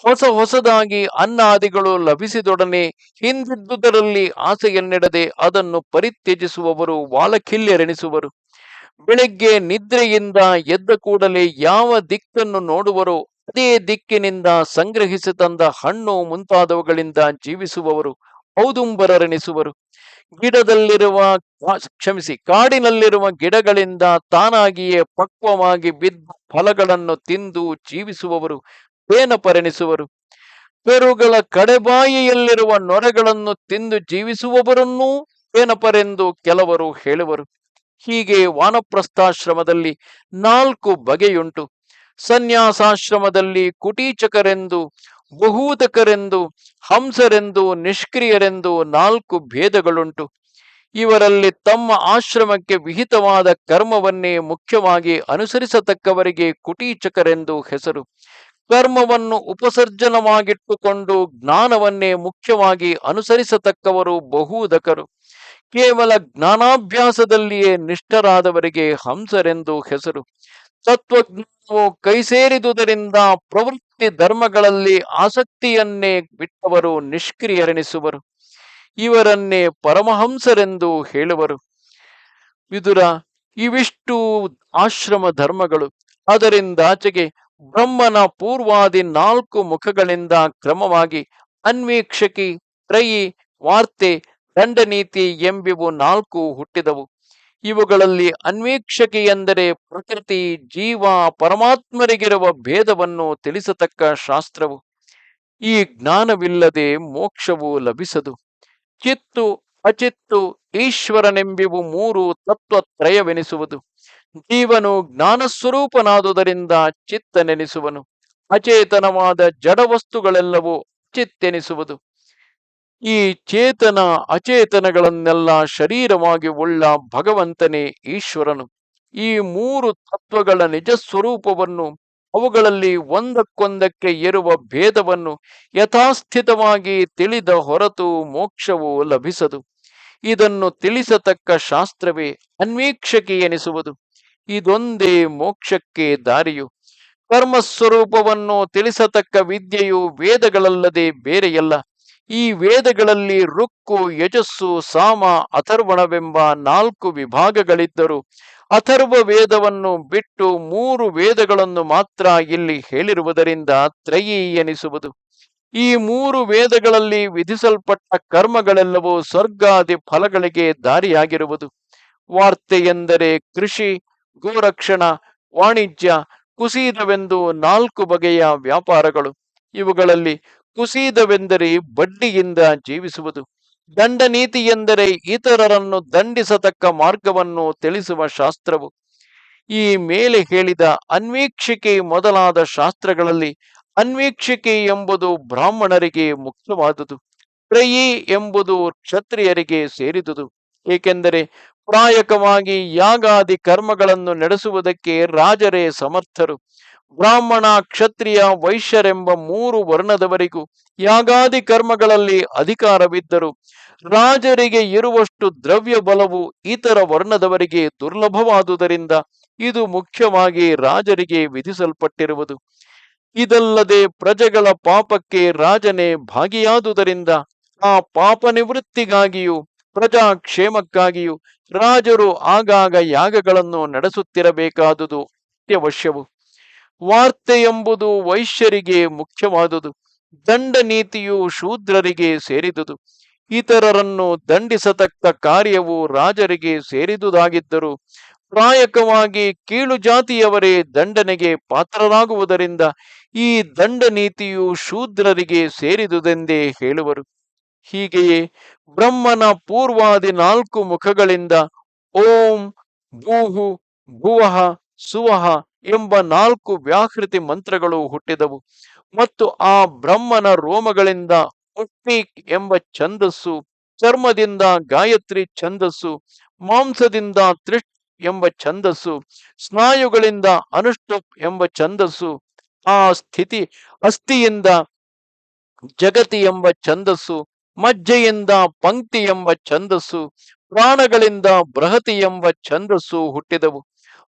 ಹೊಸ ಹೊಸದಾಗಿ ಅನ್ನಾದಿಗಳು ಲಭಿಸಿದೊಡನೆ ಹಿಂದಿದ್ದುದರಲ್ಲಿ ಆಸೆಯನ್ನಿಡದೆ ಅದನ್ನು ಪರಿತ್ಯಜಿಸುವವರು ವಾಲಕಿಲ್ಲೆರೆಣಿಸುವರು ಬೆಳಗ್ಗೆ ನಿದ್ರೆಯಿಂದ ಎದ್ದ ಕೂಡಲೇ ಯಾವ ದಿಕ್ಕನ್ನು ನೋಡುವರೋ ಅದೇ ದಿಕ್ಕಿನಿಂದ ಸಂಗ್ರಹಿಸಿ ತಂದ ಹಣ್ಣು ಮುಂತಾದವುಗಳಿಂದ ಜೀವಿಸುವವರು, ಔದುಂಬರರೆನಿಸುವರು. ಗಿಡದಲ್ಲಿರುವ ಕ್ಷಮಿಸಿ, ಕಾಡಿನಲ್ಲಿರುವ ಗಿಡಗಳಿಂದ ತಾನಾಗಿಯೇ ಪಕ್ವವಾಗಿ ಬಿದ್ದ ಫಲಗಳನ್ನು ತಿಂದು ಜೀವಿಸುವವರು ಪೇನಪರೆನಿಸುವರು ಪೆರುಗಳ ಕಡೆಬಾಯಿಯಲ್ಲಿರುವ ನೊರೆಗಳನ್ನು ತಿಂದು ಜೀವಿಸುವವರನ್ನೂ ಪೇನಪರೆಂದು ಕೆಲವರು ಹೇಳುವರು. ಹೀಗೆ ವಾನಪ್ರಸ್ಥಾಶ್ರಮದಲ್ಲಿ ನಾಲ್ಕು ಬಗೆಯುಂಟು. ಸನ್ಯಾಸಾಶ್ರಮದಲ್ಲಿ ಕುಟೀಚಕರೆಂದು ಬಹುತಕರೆಂದು, ಹಂಸರೆಂದು, ನಿಷ್ಕ್ರಿಯರೆಂದು ನಾಲ್ಕು ಭೇದಗಳುಂಟು. ಇವರಲ್ಲಿ ತಮ್ಮ ಆಶ್ರಮಕ್ಕೆ ವಿಹಿತವಾದ ಕರ್ಮವನ್ನೇ ಮುಖ್ಯವಾಗಿ ಅನುಸರಿಸತಕ್ಕವರಿಗೆ ಕುಟೀಚಕರೆಂದು ಹೆಸರು. ಕರ್ಮವನ್ನು ಉಪಸರ್ಜನವಾಗಿಟ್ಟುಕೊಂಡು ಜ್ಞಾನವನ್ನೇ ಮುಖ್ಯವಾಗಿ ಅನುಸರಿಸತಕ್ಕವರು ಬಹುದಕರು ಕೇವಲ ಜ್ಞಾನಾಭ್ಯಾಸದಲ್ಲಿಯೇ ನಿಷ್ಠರಾದವರಿಗೆ ಹಂಸರೆಂದು ಹೆಸರು. ತತ್ವಜ್ಞಾನವು ಕೈಸೇರಿದುದರಿಂದ ಪ್ರವೃತ್ತಿ ಧರ್ಮಗಳಲ್ಲಿ ಆಸಕ್ತಿಯನ್ನೇ ಬಿಟ್ಟವರು ನಿಷ್ಕ್ರಿಯರೆನಿಸುವರು. ಇವರನ್ನೇ ಪರಮಹಂಸರೆಂದು ಹೇಳುವರು. ವಿದುರ, ಇವಿಷ್ಟು ಆಶ್ರಮ ಧರ್ಮಗಳು. ಅದರಿಂದಾಚೆಗೆ ಬ್ರಹ್ಮನ ಪೂರ್ವಾದಿ ನಾಲ್ಕು ಮುಖಗಳಿಂದ ಕ್ರಮವಾಗಿ ಅನ್ವೀಕ್ಷಕಿ, ತ್ರಯಿ, ವಾರ್ತೆ, ದಂಡನೀತಿ ಎಂಬಿವು ನಾಲ್ಕು ಹುಟ್ಟಿದವು. ಇವುಗಳಲ್ಲಿ ಅನ್ವೀಕ್ಷಕಿ ಎಂದರೆ ಪ್ರಕೃತಿ ಜೀವ ಪರಮಾತ್ಮರಿಗಿರುವ ಭೇದವನ್ನು ತಿಳಿಸತಕ್ಕ ಶಾಸ್ತ್ರವು. ಈ ಜ್ಞಾನವಿಲ್ಲದೆ ಮೋಕ್ಷವು ಲಭಿಸದು. ಚಿತ್ತು, ಅಚಿತ್ತು, ಈಶ್ವರನೆಂಬಿವು ಮೂರು ತತ್ವತ್ರಯವೆನಿಸುವುದು. ಜೀವನು ಜ್ಞಾನಸ್ವರೂಪನಾದುದರಿಂದ ಚಿತ್ತನೆನಿಸುವನು. ಅಚೇತನವಾದ ಜಡವಸ್ತುಗಳೆಲ್ಲವೂ ಚಿತ್ತೆನಿಸುವುದು. ಈ ಚೇತನ ಅಚೇತನಗಳನ್ನೆಲ್ಲ ಶರೀರವಾಗಿ ಉಳ್ಳ ಭಗವಂತನೇ ಈಶ್ವರನು. ಈ ಮೂರು ತತ್ವಗಳ ನಿಜ ಸ್ವರೂಪವನ್ನು ಅವುಗಳಲ್ಲಿ ಒಂದಕ್ಕೊಂದಕ್ಕೆ ಇರುವ ಭೇದವನ್ನು ಯಥಾಸ್ಥಿತವಾಗಿ ತಿಳಿದ ಹೊರತು ಮೋಕ್ಷವು ಲಭಿಸದು. ಇದನ್ನು ತಿಳಿಸತಕ್ಕ ಶಾಸ್ತ್ರವೇ ಅನ್ವೀಕ್ಷಕಿ ಎನಿಸುವುದು. ಇದೊಂದೇ ಮೋಕ್ಷಕ್ಕೆ ದಾರಿಯು. ಕರ್ಮಸ್ವರೂಪವನ್ನು ತಿಳಿಸತಕ್ಕ ವಿದ್ಯೆಯು ವೇದಗಳಲ್ಲದೆ ಬೇರೆಯಲ್ಲ. ಈ ವೇದಗಳಲ್ಲಿ ರುಕ್ಕು, ಯಜಸ್ಸು, ಸಾಮ, ಅಥರ್ವಣವೆಂಬ ನಾಲ್ಕು ವಿಭಾಗಗಳಿದ್ದರು. ಅಥರ್ವ ವೇದವನ್ನು ಬಿಟ್ಟು ಮೂರು ವೇದಗಳನ್ನು ಮಾತ್ರ ಇಲ್ಲಿ ಹೇಳಿರುವುದರಿಂದ ತ್ರಯಿ ಎನಿಸುವುದು. ಈ ಮೂರು ವೇದಗಳಲ್ಲಿ ವಿಧಿಸಲ್ಪಟ್ಟ ಕರ್ಮಗಳೆಲ್ಲವೂ ಸ್ವರ್ಗಾದಿ ಫಲಗಳಿಗೆ ದಾರಿಯಾಗಿರುವುದು. ವಾರ್ತೆ ಎಂದರೆ ಕೃಷಿ, ಗೋರಕ್ಷಣ, ವಾಣಿಜ್ಯ, ಕುಸೀದವೆಂದು ನಾಲ್ಕು ಬಗೆಯ ವ್ಯಾಪಾರಗಳು. ಇವುಗಳಲ್ಲಿ ಕುಸೀದವೆಂದರೆ ಬಡ್ಡಿಯಿಂದ ಜೀವಿಸುವುದು. ದಂಡ ನೀತಿ ಎಂದರೆ ಇತರರನ್ನು ದಂಡಿಸತಕ್ಕ ಮಾರ್ಗವನ್ನು ತಿಳಿಸುವ ಶಾಸ್ತ್ರವು. ಈ ಮೇಲೆ ಹೇಳಿದ ಅನ್ವೀಕ್ಷಿಕೆ ಮೊದಲಾದ ಶಾಸ್ತ್ರಗಳಲ್ಲಿ ಅನ್ವೀಕ್ಷಿಕೆ ಎಂಬುದು ಬ್ರಾಹ್ಮಣರಿಗೆ ಮುಕ್ತವಾದುದು ಪ್ರಯಿ ಎಂಬುದು ಕ್ಷತ್ರಿಯರಿಗೆ ಸೇರಿದುದು. ಏಕೆಂದರೆ ಪ್ರಾಯಕವಾಗಿ ಯಾಗಾದಿ ಕರ್ಮಗಳನ್ನು ನಡೆಸುವುದಕ್ಕೆ ರಾಜರೇ ಸಮರ್ಥರು. ಬ್ರಾಹ್ಮಣ ಕ್ಷತ್ರಿಯ ವೈಶ್ಯರೆಂಬ ಮೂರು ವರ್ಣದವರಿಗೂ ಯಾಗಾದಿ ಕರ್ಮಗಳಲ್ಲಿ ಅಧಿಕಾರವಿದ್ದರು. ರಾಜರಿಗೆ ಇರುವಷ್ಟು ದ್ರವ್ಯ ಬಲವು ಇತರ ವರ್ಣದವರಿಗೆ ದುರ್ಲಭವಾದುದರಿಂದ ಇದು ಮುಖ್ಯವಾಗಿ ರಾಜರಿಗೆ ವಿಧಿಸಲ್ಪಟ್ಟಿರುವುದು. ಇದಲ್ಲದೆ ಪ್ರಜೆಗಳ ಪಾಪಕ್ಕೆ ರಾಜನೇ ಭಾಗಿಯಾದುದರಿಂದ ಆ ಪಾಪ ನಿವೃತ್ತಿಗಾಗಿಯೂ ಪ್ರಜಾಕ್ಷೇಮಕ್ಕಾಗಿಯೂ ರಾಜರು ಆಗಾಗ ಯಾಗಗಳನ್ನು ನಡೆಸುತ್ತಿರಬೇಕಾದುದು ಅತ್ಯವಶ್ಯವು. ವಾರ್ತೆ ಎಂಬುದು ವೈಶ್ಯರಿಗೆ ಮುಖ್ಯವಾದುದು, ದಂಡ ನೀತಿಯು ಶೂದ್ರರಿಗೆ ಸೇರಿದುದು. ಇತರರನ್ನು ದಂಡಿಸತಕ್ಕ ಕಾರ್ಯವು ರಾಜರಿಗೆ ಸೇರಿದುದಾಗಿದ್ದರು, ಪ್ರಾಯಕವಾಗಿ ಕೀಳು ಜಾತಿಯವರೇ ದಂಡನೆಗೆ ಪಾತ್ರರಾಗುವುದರಿಂದ ಈ ದಂಡ ನೀತಿಯು ಶೂದ್ರರಿಗೆ ಸೇರಿದುದೆಂದೇ ಹೇಳುವರು. ಹೀಗೆಯೇ ಬ್ರಹ್ಮನ ಪೂರ್ವಾದಿ ನಾಲ್ಕು ಮುಖಗಳಿಂದ ಓಂ ಭೂಹು ಭುವಹ ಸುವಹ ಎಂಬ ನಾಲ್ಕು ವ್ಯಾಹೃತಿ ಮಂತ್ರಗಳು ಹುಟ್ಟಿದವು. ಮತ್ತು ಆ ಬ್ರಹ್ಮನ ರೋಮಗಳಿಂದ ಉಷ್ಣೀಕ್ ಎಂಬ ಛಂದಸ್ಸು, ಚರ್ಮದಿಂದ ಗಾಯತ್ರಿ ಛಂದಸ್ಸು, ಮಾಂಸದಿಂದ ತ್ರಿಷ್ ಎಂಬ ಛಂದಸ್ಸು, ಸ್ನಾಯುಗಳಿಂದ ಅನುಷ್ಠುಪ್ ಎಂಬ ಛಂದಸ್ಸು, ಆ ಸ್ಥಿತಿ ಅಸ್ಥಿಯಿಂದ ಜಗತಿ ಎಂಬ ಛಂದಸ್ಸು, ಮಜ್ಜೆಯಿಂದ ಪಂಕ್ತಿ ಎಂಬ ಛಂದಸ್ಸು, ಪ್ರಾಣಗಳಿಂದ ಬೃಹತಿ ಎಂಬ ಛಂದಸ್ಸು ಹುಟ್ಟಿದವು.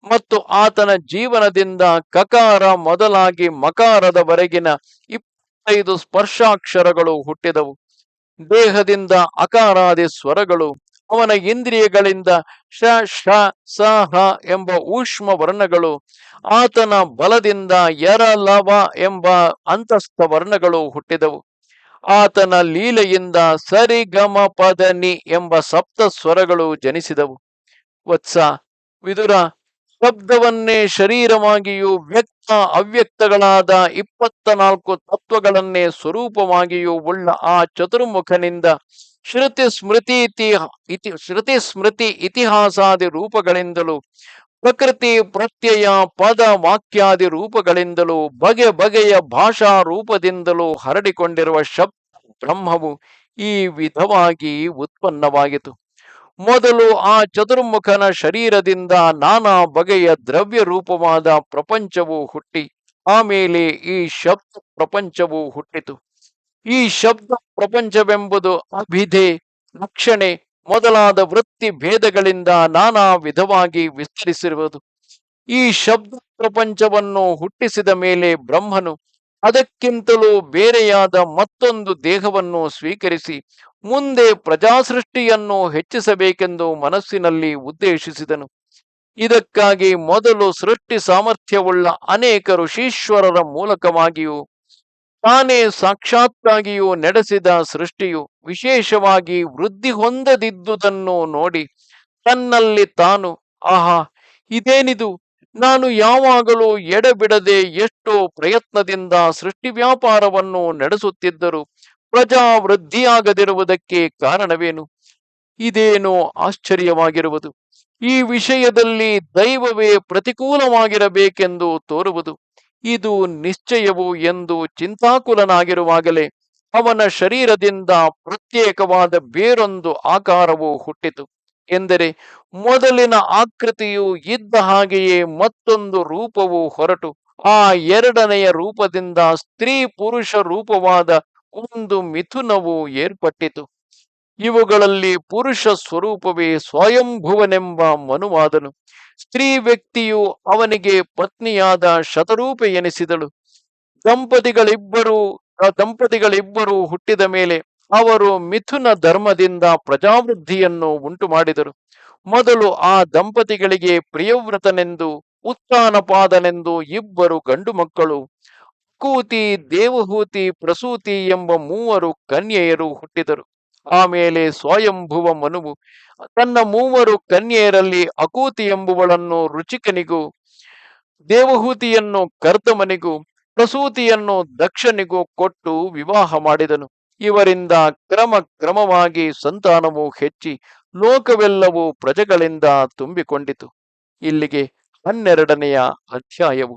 ಮತ್ತು ಆತನ ಜೀವನದಿಂದ ಕಕಾರ ಮೊದಲಾಗಿ ಮಕಾರದವರೆಗಿನ ಇಪ್ಪತ್ತೈದು ಸ್ಪರ್ಶಾಕ್ಷರಗಳು ಹುಟ್ಟಿದವು. ದೇಹದಿಂದ ಅಕಾರಾದಿ ಸ್ವರಗಳು, ಅವನ ಇಂದ್ರಿಯಗಳಿಂದ ಶ ಶ ಸ, ಹ ಎಂಬ ಊಷ್ಮ ವರ್ಣಗಳು ಆತನ ಬಲದಿಂದ ಯರ, ಲವ ಎಂಬ ಅಂತಸ್ಥ ವರ್ಣಗಳು ಹುಟ್ಟಿದವು. ಆತನ ಲೀಲೆಯಿಂದ ಸರಿ ಗಮ ಪದನಿ ಎಂಬ ಸಪ್ತ ಸ್ವರಗಳು ಜನಿಸಿದವು. ವತ್ಸ ವಿದುರ ಶಬ್ದವನ್ನೇ ಶರೀರವಾಗಿಯೂ ವ್ಯಕ್ತ ಅವ್ಯಕ್ತಗಳಾದ ಇಪ್ಪತ್ತ ನಾಲ್ಕು ತತ್ವಗಳನ್ನೇ ಸ್ವರೂಪವಾಗಿಯೂ ಉಳ್ಳ ಆ ಚತುರ್ಮುಖನಿಂದ ಶ್ರುತಿ ಸ್ಮೃತಿ ಇತಿ ಶ್ರುತಿ ಸ್ಮೃತಿ ಇತಿಹಾಸಾದಿ ರೂಪಗಳಿಂದಲೂ ಪ್ರಕೃತಿ ಪ್ರತ್ಯಯ ಪದ ವಾಕ್ಯಾದಿ ರೂಪಗಳಿಂದಲೂ ಬಗೆ ಬಗೆಯ ಭಾಷಾ ರೂಪದಿಂದಲೂ ಹರಡಿಕೊಂಡಿರುವ ಶಬ್ದ ಬ್ರಹ್ಮವು ಈ ವಿಧವಾಗಿ ಉತ್ಪನ್ನವಾಯಿತು ಮೊದಲು ಆ ಚತುರ್ಮುಖನ ಶರೀರದಿಂದ ನಾನಾ ಬಗೆಯ ದ್ರವ್ಯ ರೂಪವಾದ ಪ್ರಪಂಚವು ಹುಟ್ಟಿ, ಆಮೇಲೆ ಈ ಶಬ್ದ ಪ್ರಪಂಚವು ಹುಟ್ಟಿತು. ಈ ಶಬ್ದ ಪ್ರಪಂಚವೆಂಬುದು ಅಭಿಧೆ, ಲಕ್ಷಣೆ ಮೊದಲಾದ ವೃತ್ತಿ ಭೇದಗಳಿಂದ ನಾನಾ ವಿಧವಾಗಿ ವಿಸ್ತರಿಸಿರುವುದು. ಈ ಶಬ್ದ ಪ್ರಪಂಚವನ್ನು ಹುಟ್ಟಿಸಿದ ಮೇಲೆ ಬ್ರಹ್ಮನು ಅದಕ್ಕಿಂತಲೂ ಬೇರೆಯಾದ ಮತ್ತೊಂದು ದೇಹವನ್ನು ಸ್ವೀಕರಿಸಿ ಮುಂದೆ ಪ್ರಜಾಸೃಷ್ಟಿಯನ್ನು ಹೆಚ್ಚಿಸಬೇಕೆಂದು ಮನಸ್ಸಿನಲ್ಲಿ ಉದ್ದೇಶಿಸಿದನು. ಇದಕ್ಕಾಗಿ ಮೊದಲು ಸೃಷ್ಟಿ ಸಾಮರ್ಥ್ಯವುಳ್ಳ ಅನೇಕ ಋಷೀಶ್ವರರ ಮೂಲಕವಾಗಿಯೂ, ತಾನೇ ಸಾಕ್ಷಾತ್ತಾಗಿಯೂ ನಡೆಸಿದ ಸೃಷ್ಟಿಯು ವಿಶೇಷವಾಗಿ ವೃದ್ಧಿ ಹೊಂದದಿದ್ದುದನ್ನು ನೋಡಿ ತನ್ನಲ್ಲಿ ತಾನು, ಆಹಾ, ಇದೇನಿದು? ನಾನು ಯಾವಾಗಲೂ ಎಡಬಿಡದೆ ಎಷ್ಟೋ ಪ್ರಯತ್ನದಿಂದ ಸೃಷ್ಟಿ ವ್ಯಾಪಾರವನ್ನು ನಡೆಸುತ್ತಿದ್ದರು ಪ್ರಜಾ ವೃದ್ಧಿಯಾಗದಿರುವುದಕ್ಕೆ ಕಾರಣವೇನು? ಇದೇನೋ ಆಶ್ಚರ್ಯವಾಗಿರುವುದು. ಈ ವಿಷಯದಲ್ಲಿ ದೈವವೇ ಪ್ರತಿಕೂಲವಾಗಿರಬೇಕೆಂದು ತೋರುವುದು. ಇದು ನಿಶ್ಚಯವು ಎಂದು ಚಿಂತಾಕುಲನಾಗಿರುವಾಗಲೇ ಅವನ ಶರೀರದಿಂದ ಪ್ರತ್ಯೇಕವಾದ ಬೇರೊಂದು ಆಕಾರವು ಹುಟ್ಟಿತು. ಎಂದರೆ ಮೊದಲಿನ ಆಕೃತಿಯು ಇದ್ದ ಹಾಗೆಯೇ ಮತ್ತೊಂದು ರೂಪವು ಹೊರಟು. ಆ ಎರಡನೆಯ ರೂಪದಿಂದ ಸ್ತ್ರೀ ಪುರುಷ ರೂಪವಾದ ಒಂದು ಮಿಥುನವು ಏರ್ಪಟ್ಟಿತು. ಇವುಗಳಲ್ಲಿ ಪುರುಷ ಸ್ವರೂಪವೇ ಸ್ವಯಂಭುವನೆಂಬ ಮನುವಾದನು. ಸ್ತ್ರೀ ವ್ಯಕ್ತಿಯು ಅವನಿಗೆ ಪತ್ನಿಯಾದ ಶತರೂಪ ಎನಿಸಿದಳು. ದಂಪತಿಗಳಿಬ್ಬರು ದಂಪತಿಗಳಿಬ್ಬರು ಹುಟ್ಟಿದ ಮೇಲೆ ಅವರು ಮಿಥುನ ಧರ್ಮದಿಂದ ಪ್ರಜಾವೃದ್ಧಿಯನ್ನು ಉಂಟು ಮಾಡಿದರು ಮೊದಲು ಆ ದಂಪತಿಗಳಿಗೆ ಪ್ರಿಯವ್ರತನೆಂದು, ಉತ್ಥಾನಪಾದನೆಂದು ಇಬ್ಬರು ಗಂಡು ಮಕ್ಕಳು. ಕೂತಿ ದೇವಹೂತಿ ಪ್ರಸೂತಿ ಎಂಬ ಮೂವರು ಕನ್ಯೆಯರು ಹುಟ್ಟಿದರು. ಆಮೇಲೆ ಸ್ವಯಂಭುವ ಮನುವು, ತನ್ನ ಮೂವರು ಕನ್ಯೆಯರಲ್ಲಿ ಅಕೂತಿ ಎಂಬುವಳನ್ನು ರುಚಿಕನಿಗೂ, ದೇವಹೂತಿಯನ್ನು ಕರ್ತಮನಿಗೂ, ಪ್ರಸೂತಿಯನ್ನು ದಕ್ಷನಿಗೂ ಕೊಟ್ಟು ವಿವಾಹ ಮಾಡಿದನು. ಇವರಿಂದ ಕ್ರಮ ಕ್ರಮವಾಗಿ ಸಂತಾನವು ಹೆಚ್ಚಿ ಲೋಕವೆಲ್ಲವೂ ಪ್ರಜೆಗಳಿಂದ ತುಂಬಿಕೊಂಡಿತು. ಇಲ್ಲಿಗೆ ಹನ್ನೆರಡನೆಯ ಅಧ್ಯಾಯವು.